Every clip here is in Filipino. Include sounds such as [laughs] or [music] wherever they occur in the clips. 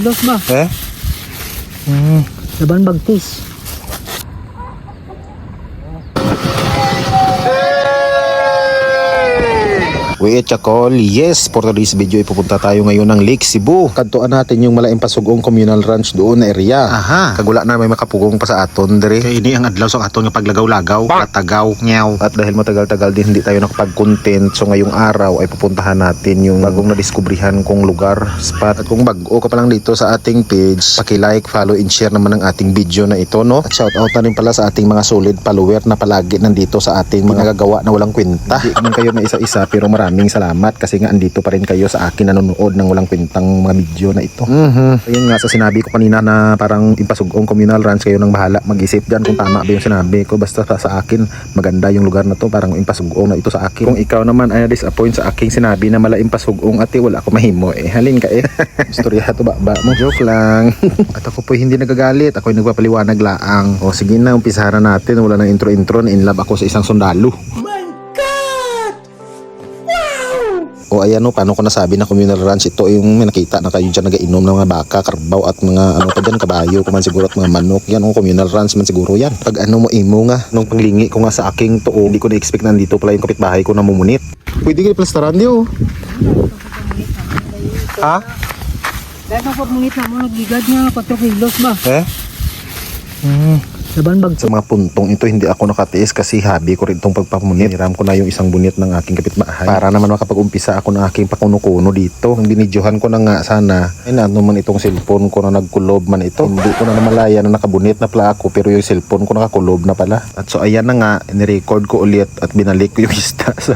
kilos ba? Eh? Hmm. Laban bagtis. Wait, Chakol. Yes, for today's video, ipupunta tayo ngayon ng Lake Cebu. Kantuan natin yung Malaing Pasugong Communal Ranch doon na area. Aha. Kagula na may makapugong pa sa aton, dire. Kaya ini ang adlaw sa aton nga paglagaw-lagaw, katagaw, nyaw. At dahil matagal-tagal din hindi tayo nakapag-content, so ngayong araw ay pupuntahan natin yung bagong nadiskubrihan kong lugar, spot. At kung bago ka pa lang dito sa ating page, paki-like, follow, and share naman ang ating video na ito, no? At shout out na rin pala sa ating mga solid follower na palagi nandito sa ating mga gagawa na walang kwenta. Hindi man kayo na isa-isa, pero maraming salamat kasi nga andito pa rin kayo sa akin nanonood ng walang kwentang mga video na ito. Mhm. Ayun nga sa sinabi ko kanina na parang impasugong communal ranch kayo nang bahala mag-isip dyan kung tama ba yung sinabi ko. Basta sa, sa akin maganda yung lugar na to parang impasugong na ito sa akin. Kung ikaw naman ay disappoint sa aking sinabi na mala impasugong ate wala ako mahimo eh. Halin ka eh. [laughs] Istorya to ba, ba mo? Joke lang. [laughs] At ako po hindi nagagalit. Ako yung nagpapaliwanag laang. O sige na, umpisahan na natin. Wala nang intro-intro. In love ako sa isang sundalo. O ayan o, paano ko nasabi na communal ranch ito yung may nakita na kayo dyan nagainom ng mga baka, karbaw at mga ano pa dyan, kabayo kuman siguro at mga manok. Yan o, communal ranch man siguro yan. Pag ano mo imo nga, nung panglingi ko nga sa aking tuo, hindi ko na-expect na nandito pala yung kapitbahay ko na mumunit. Pwede kayo plastaran niyo. Ha? Dahil sa pagmungit na mo, nagigad niya 4 kilos ba? Eh? Hmm. Laban bagtis. Sa mga puntong ito, hindi ako nakatiis kasi habi ko rin itong pagpapunit. Hiram ko na yung isang bunit ng aking kapitbahay. Para naman makapag-umpisa ako ng aking pakuno-kuno dito. Ang binidyohan ko na nga sana, ay na naman itong cellphone ko na nagkulob man ito. Hindi ko na namalaya na nakabunit na pala ako pero yung cellphone ko nakakulob na pala. At so ayan na nga, nirecord ko ulit at binalik ko yung ista [laughs] sa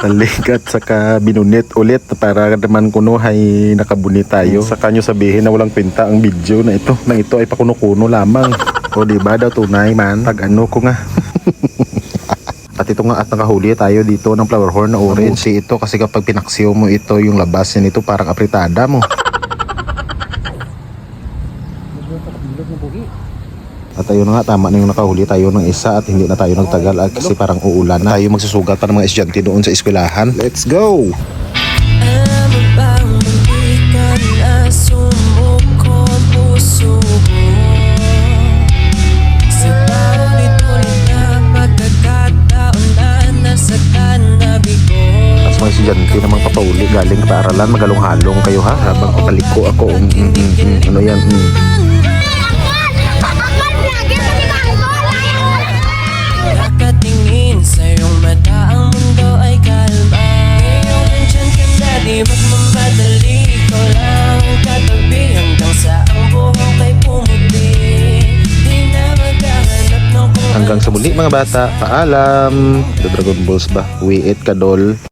talik at saka binunit ulit para naman kuno ay nakabunit tayo. Sa kanyo sabihin na walang pinta ang video na ito. Na ito ay pakuno-kuno lamang. O diba daw tunay man? Pag ano ko nga. [laughs] At ito nga at nakahuli tayo dito ng flower horn na orange. Ito kasi kapag pinaksiw mo ito yung labas niya nito parang apritada mo. At ayun nga, tama na yung nakahuli tayo ng isa at hindi na tayo nagtagal at kasi parang uulan na. Tayo magsusugat pa ng mga estudyante doon sa eskwelahan. Let's go! Mga estudyante namang papauli galing paaralan, magalong-halong kayo ha. Habang papaliko ako, mm, mm, mm, mm, ano yan, mm. Nakatingin sa iyong mata Ang mundo ay kalma Ngayon nandyan ka na Di magmamadali Ko lang ang katabi Hanggang sa ang buhok ay pumuti Di na maghahanap ng kung Hanggang sa muli mga bata, paalam! The Dragon Balls ba? Wiit ka dol.